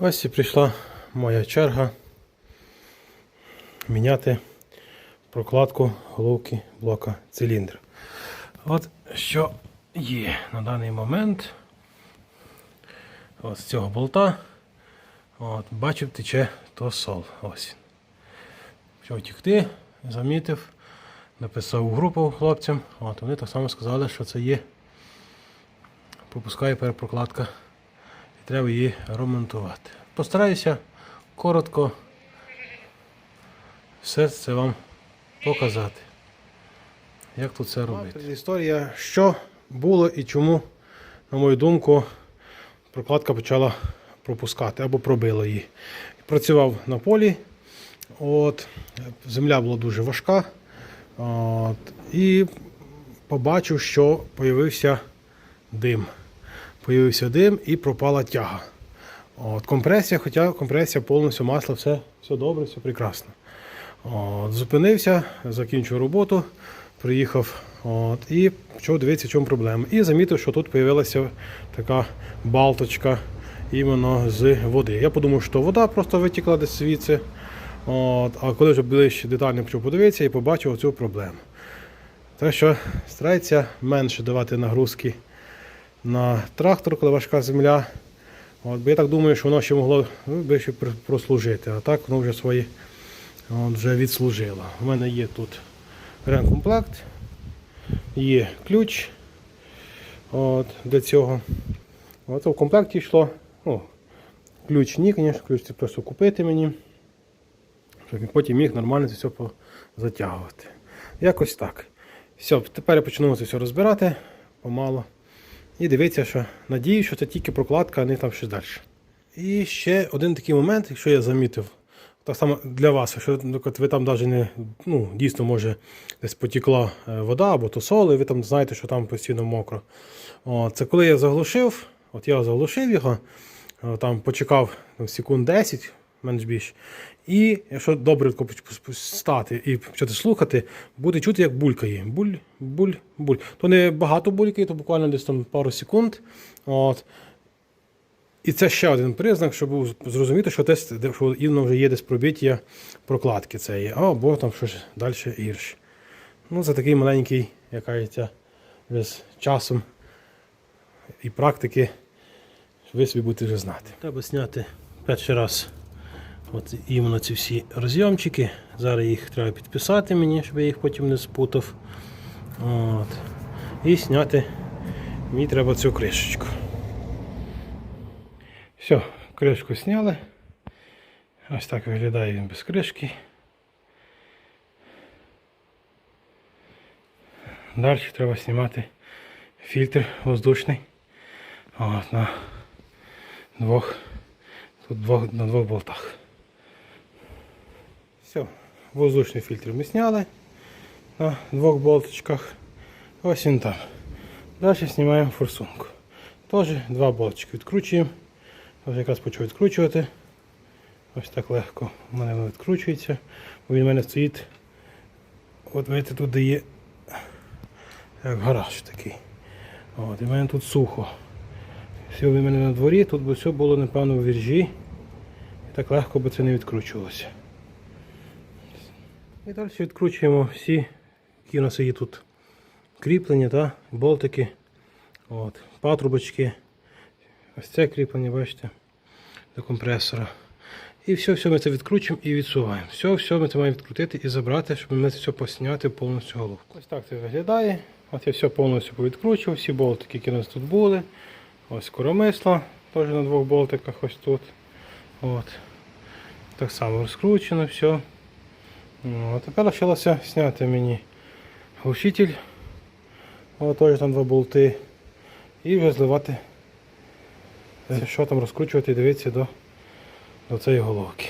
Ось і прийшла моя черга міняти прокладку головки блока циліндр. От що є на даний момент. Ось з цього болта. От, бачив, тече тосол. Ось. він. Почав тікти, замітив, написав у групу хлопцям. От, вони так само сказали, що це є. Пропускає перепрокладка треба її ремонтувати. Постараюся коротко все це вам показати. Як тут це робити? Історія, що було і чому, на мою думку, прокладка почала пропускати або пробила її. Працював на полі, от, земля була дуже важка. От, і побачив, що з'явився дим. Появився дим і пропала тяга. От, компресія, хоча компресія повністю масло, все, все добре, все прекрасно. От, зупинився, закінчив роботу, приїхав от, і почав дивитися, в чому проблема. І замітив, що тут з'явилася така балточка іменно з води. Я подумав, що вода просто витікла десь звідси. От, а коли вже ближче детально почав подивитися і побачив цю проблему. Так що старається менше давати нагрузки на трактор, коли важка земля. От, бо я так думаю, що воно ще могло ну, би ще прослужити, а так воно вже свої от, вже відслужило. У мене є тут ремкомплект, є ключ от, для цього. От, в комплекті йшло. Ну, ключ ні, звісно, ключ це просто купити мені, щоб я потім міг нормально це все затягувати. Якось так. Все, тепер я почну це все розбирати помало. І дивіться, що надію, що це тільки прокладка, а не там щось далі. І ще один такий момент, якщо я замітив, так само для вас, якщо ви там навіть не ну, дійсно може десь потікла е, вода або то сол, і ви там знаєте, що там постійно мокро. О, це коли я заглушив, от я заглушив його, там почекав там, секунд 10, менш більш. І якщо добре стати і почати слухати, буде чути, як булькає. Буль, буль, буль. То не багато булькає, то буквально десь там пару секунд. От. І це ще один признак, щоб зрозуміти, що десь що іменно вже є десь пробиття прокладки цієї, або там щось далі гірше. Ну, це такий маленький, як кажеться, з часом і практики ви собі будете вже знати. Треба зняти перший раз от іменно ці всі розйомчики. Зараз їх треба підписати мені, щоб я їх потім не спутав. От. І зняти мені треба цю кришечку. Все, кришку зняли. Ось так виглядає він без кришки. Далі треба знімати фільтр воздушний. От, на двох, тут двох, на двох болтах. Все, воздушний фільтр ми зняли на двох болточках. Ось він там. Далі знімаємо форсунку. Теж два болтики відкручуємо. Ось якраз почав відкручувати. Ось так легко у мене воно відкручується. Бо він у мене стоїть. От бачите, тут де є гараж такий. От, і в мене тут сухо. Все в мене на дворі, тут би все було, напевно, в віржі. І так легко би це не відкручувалося. І далі відкручуємо всі, які у нас є тут кріплення, та, болтики, от, патрубочки. Ось це кріплення, бачите, до компресора. І все, все ми це відкручуємо і відсуваємо. Все, все ми це маємо відкрутити і забрати, щоб ми це все посняти повністю головку. Ось так це виглядає. От я все повністю повідкручував, всі болтики, які у нас тут були. Ось коромисло, теж на двох болтиках ось тут. От. Так само розкручено все. Ну, тепер лишилося зняти мені глушитель. От теж там два болти. І вже зливати. Це Що там розкручувати і дивитися до, до цієї головки.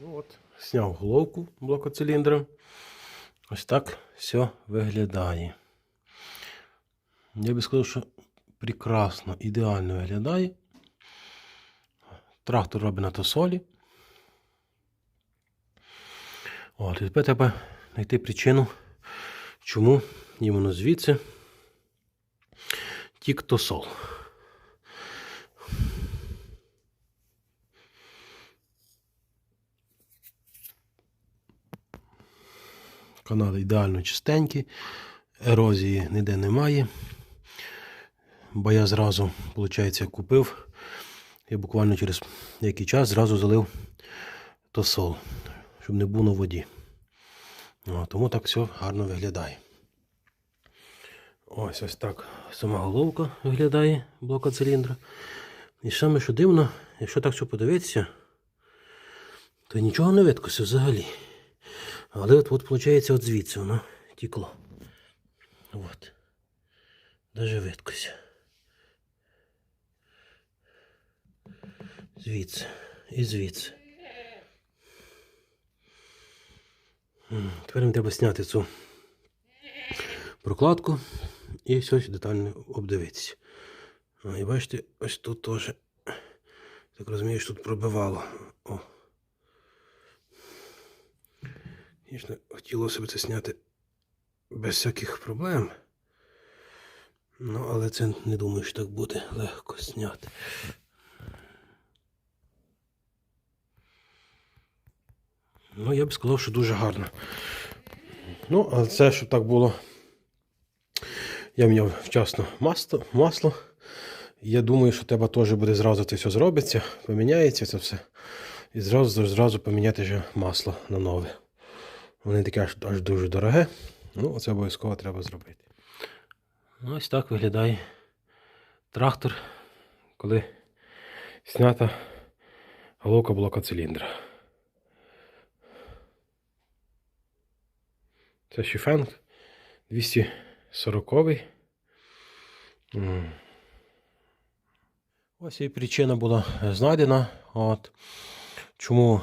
Ну от, Зняв головку блокоциліндром. Ось так все виглядає. Я би сказав, що прекрасно, ідеально виглядає. Трактор робить на тосолі. І тепер треба знайти причину, чому іменно звідси тіктосол. Канали ідеально чистенькі, ерозії ніде немає. Бо я зразу, виходить, купив і буквально через який час зразу залив тосол щоб не було на воді. О, тому так все гарно виглядає. Ось ось так сама головка виглядає блока циліндра. І саме що дивно, якщо так все подивитися, то нічого не видкося взагалі. Але от, от виходить, от звідси воно тікло. От. Даже видкося. Звідси і звідси. Тепер мені треба зняти цю прокладку і все детально обдивитися. А, і бачите, ось тут теж, так розумію, що тут пробивало. О. Звісно, хотілося б це зняти без всяких проблем. Ну, але це не думаю, що так буде легко зняти. Ну, я б сказав, що дуже гарно. Ну, але це, щоб так було. Я міняв вчасно масло. масло. Я думаю, що треба теж буде зразу це все зробиться, поміняється це все. І зразу зразу поміняти вже масло на нове. Вони таке аж, аж дуже дороге. Ну, це обов'язково треба зробити. Ось так виглядає трактор, коли знята головка блока циліндра. Це Шіфенг 240. М. Ось і причина була знайдена. От. Чому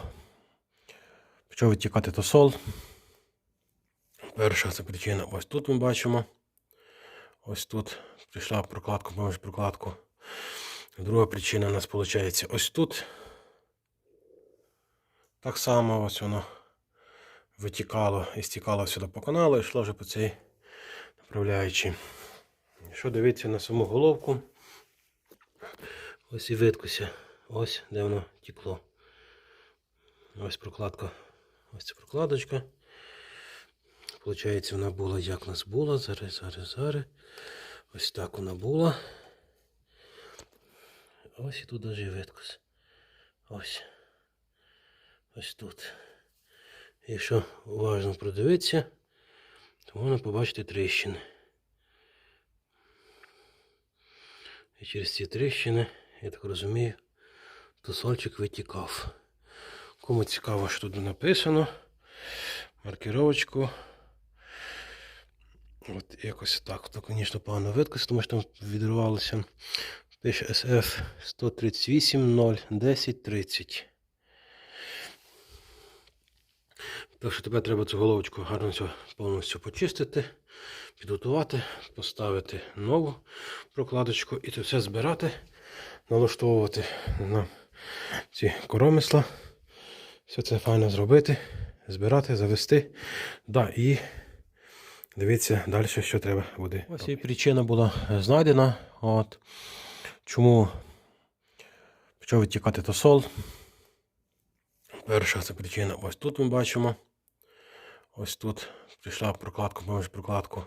почав відтікати тосол. Перша це причина ось тут ми бачимо. Ось тут прийшла прокладка, поміж прокладку. Друга причина у нас виходить ось тут. Так само ось воно витікало і стікало сюди по каналу і йшло вже по цій направляючи. Якщо дивитися на саму головку, ось і видкося, ось де воно тікло. Ось прокладка, ось ця прокладочка. Получається, вона була як у нас була. Зараз, зараз, зараз. Ось так вона була. Ось і тут даже видкос. Ось. Ось тут. Якщо уважно продивитися, то можна побачити тріщини. І через ці тріщини, я так розумію, тосольчик витікав. Кому цікаво, що тут написано, маркировочку. От якось так. То, звісно, погано видкось, тому що там відривалося. Пише SF 138 0 10 30. Так що тепер треба цю головочку гарно повністю почистити, підготувати, поставити нову прокладочку і це все збирати, налаштовувати на ці коромисла. Все це файно зробити, збирати, завести. Да, і дивіться далі, що треба буде. Ось і причина була знайдена. От. Чому почав відтікати тосол. Перша це причина ось тут ми бачимо. Ось тут прийшла прокладка, поміж прокладку.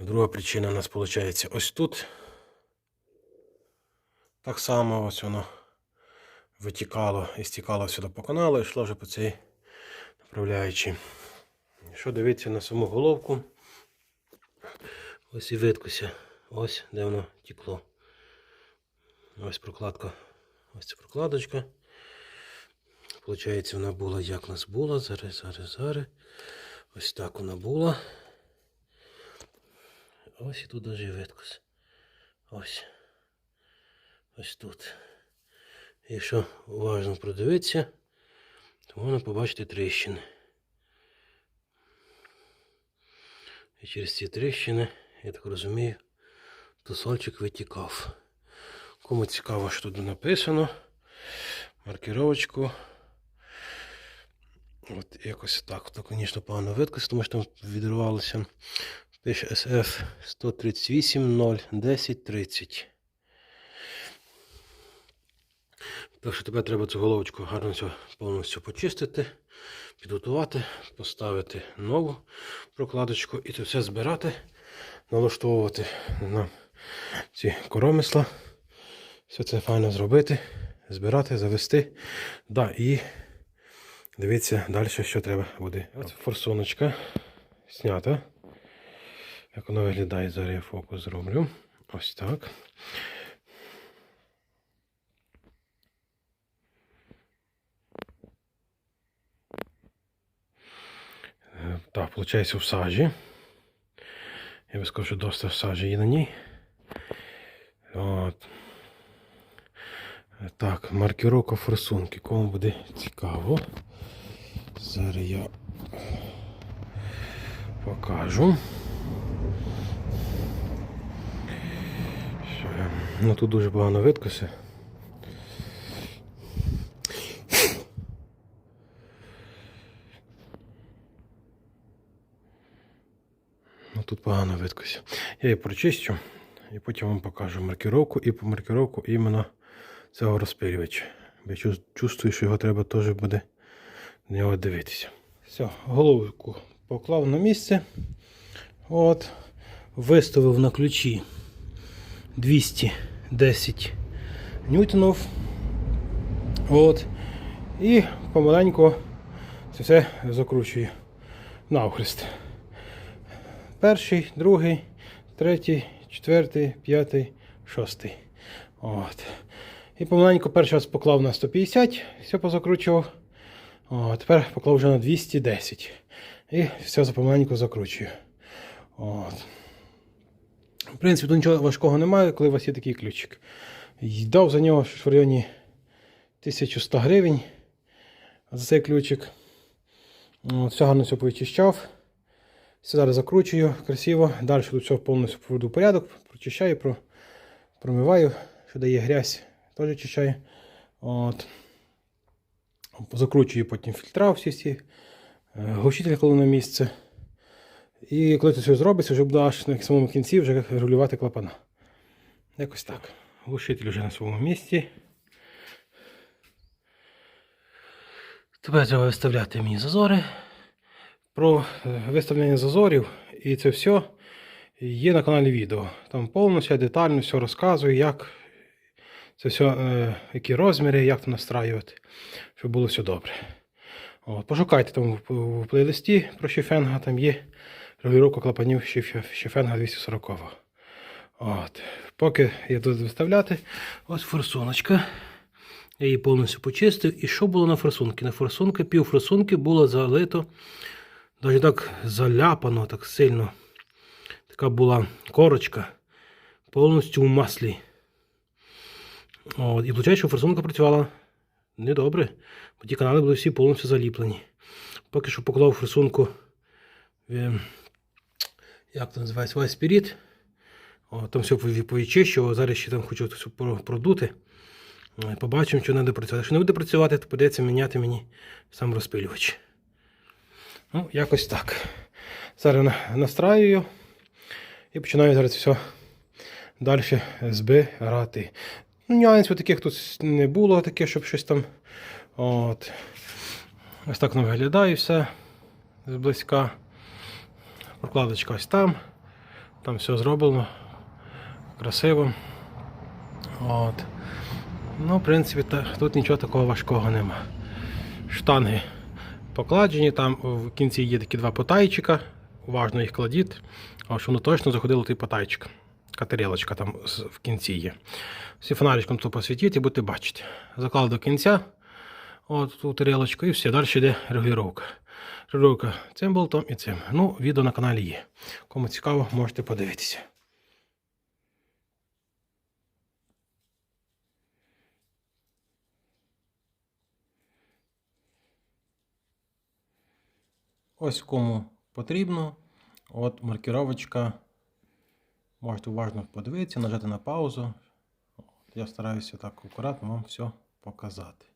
Друга причина у нас виходить ось тут. Так само ось воно витікало і стікало сюди по каналу і йшло вже по цій направляючи. Якщо дивитися на саму головку, ось і видкося, ось де воно тікло. Ось прокладка, ось ця прокладочка. Получається, вона була як нас була. Зараз, зараз, зараз. Ось так вона була. Ось і тут даже видкос. Ось. Ось тут. Якщо уважно продивитися, то можна побачити тріщини. І через ці тріщини, я так розумію, тосольчик витікав. Кому цікаво, що тут написано, маркировочку. От якось так. То, звісно, погано видкось, тому що там відривалося. Пише SF 138 0 10 30. Так що тепер треба цю головочку гарно цю повністю почистити, підготувати, поставити нову прокладочку і це все збирати, налаштовувати на ці коромисла. Все це файно зробити, збирати, завести. Да, і дивіться далі, що треба буде. Ось форсуночка знята. Як воно виглядає, зараз я фокус зроблю. Ось так. Е, Так, виходить в сажі. Я би сказав, що досить сажі є на ній. От. Е, Так, маркіровка форсунки. Кому буде цікаво. Зараз я покажу. Ну тут дуже погано видкося. Ну тут погано видкося. Я її прочищу і потім вам покажу маркировку і по маркировку іменно цього розпилювача. Я чувствую, що його треба теж буде на нього дивитися. Все, головку поклав на місце. От. Виставив на ключі 210 ньютонів. От. І помаленьку це все закручую навхрест. Перший, другий, третій, четвертий, п'ятий, шостий. От. І помаленьку перший раз поклав на 150, все позакручував. О, тепер поклав вже на 210. І все помаленьку закручую. От. В принципі, тут нічого важкого немає, коли у вас є такий ключик. Дав за нього в районі 1100 гривень за цей ключик. От, все гарно все повичищав. Все зараз закручую красиво. Далі тут все повністю проведу в порядок, прочищаю, промиваю, що дає грязь, теж очищаю. От. Закручую потім фільтра всі ці, е, глушитель коли на місце. І коли це все зробиться, вже буде на самому кінці вже регулювати клапана. Якось так. Глушитель вже на своєму місці. Тепер треба виставляти мені зазори. Про е, виставлення зазорів і це все є на каналі відео. Там я детально все розказую, як це все, які розміри, як то настраювати, щоб було все добре. От, пошукайте там в, плейлисті про Шефенга, там є регулювання клапанів Шефенга 240. От. Поки я тут виставляти, ось форсуночка. Я її повністю почистив. І що було на форсунки? На форсунки, пів форсунки було залито, навіть так заляпано, так сильно. Така була корочка, повністю в маслі. От, і виходить, що форсунка працювала недобре, бо ті канали були всі повністю заліплені. Поки що поклав форсунку, в, як це називається, Spirit. О, там все пові- повідчищував, зараз ще там хочу все продути. Е, Побачимо, що не буде працювати. Якщо не буде працювати, то прийдеться міняти мені сам розпилювач. Ну, якось так. Зараз на- настраюю і починаю зараз все далі збирати. Ну, нюансів таких тут не було, таке, щоб щось там. От. Ось так воно виглядає все зблизька. Прокладочка ось там. Там все зроблено красиво. От. Ну, в принципі, та, тут нічого такого важкого нема. Штанги покладені, там в кінці є такі два потайчика. Уважно їх кладіть, а щоб воно точно заходило той потайчик. Катерелочка там в кінці є. Всі фонаричком тут посвітіть і будете бачити. Заклав до кінця от ту тарілочку і все, далі йде регулювання. Регулювання цим болтом і цим. Ну, відео на каналі є. Кому цікаво, можете подивитися. Ось кому потрібно. От маркіровочка. Можете уважно подивитися, нажати на паузу. Я стараюся так акуратно вам все показати.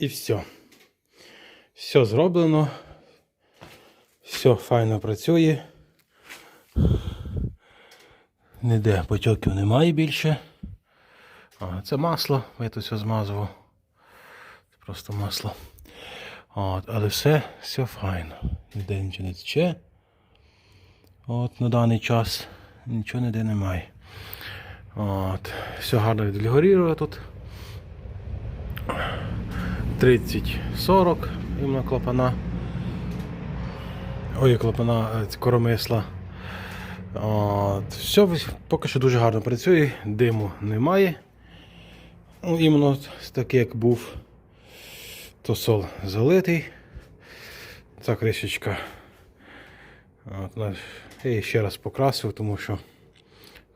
І все. Все зроблено. Все файно працює. Ніде потьоків немає більше. А, це масло, я тут все змазував. Це просто масло. От, але все, все файно. Ніде нічого не тече. От на даний час нічого ніде немає. От, все гарно відрегулює тут. 30-40 іменно клапана. Ой, клапана е, коромисла. От, все поки що дуже гарно працює, диму немає. Ну, іменно такий, як був тосол залитий. Ця кришечка. От, я її ще раз покрасив, тому що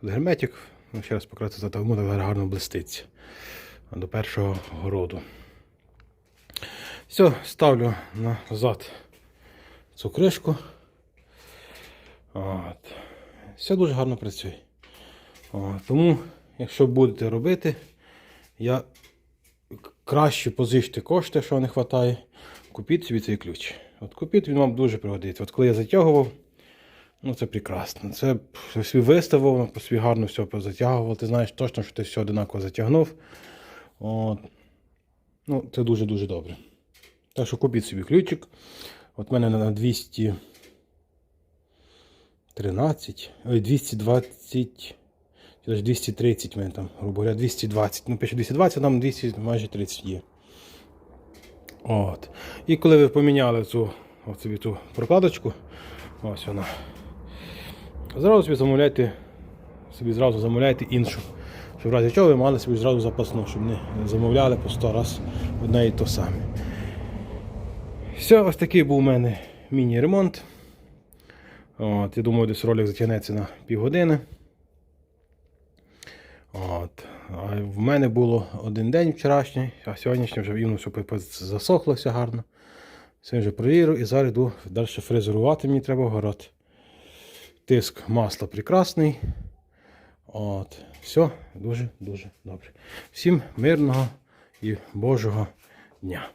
тут герметик, ну, ще раз покрасив, тому так гарно блиститься до першого городу. Все, ставлю назад цю кришку. От. Все дуже гарно працює. От. Тому, якщо будете робити, я краще позичте кошти, що не вистачає, купіть собі цей ключ. От купіть, він вам дуже пригодиться. От коли я затягував, ну це прекрасно. Це собі виставив, собі гарно все позатягував. Ти знаєш точно, що ти все одинаково затягнув. От. Ну, це дуже-дуже добре. Так що купіть собі ключик. От мене на 213, ой, 220, навіть 230 в мене там, грубо говоря, 220. Ну, пише 220, а там 200, майже 30 є. От. І коли ви поміняли цю от собі ту прокладочку, ось вона. Зразу собі замовляйте, собі зразу замовляйте іншу. Щоб в разі чого ви мали собі зразу запасну, щоб не замовляли по 100 раз одне і то саме. Все, ось такий був у мене міні-ремонт. От, я думаю, десь ролик затягнеться на півгодини. От. А в мене було один день вчорашній, а сьогоднішній вже рівно все засохлося гарно. Все вже провірив і зараз йду далі фрезерувати, мені треба город. Тиск масла прекрасний. От. Все дуже-дуже добре. Всім мирного і Божого дня.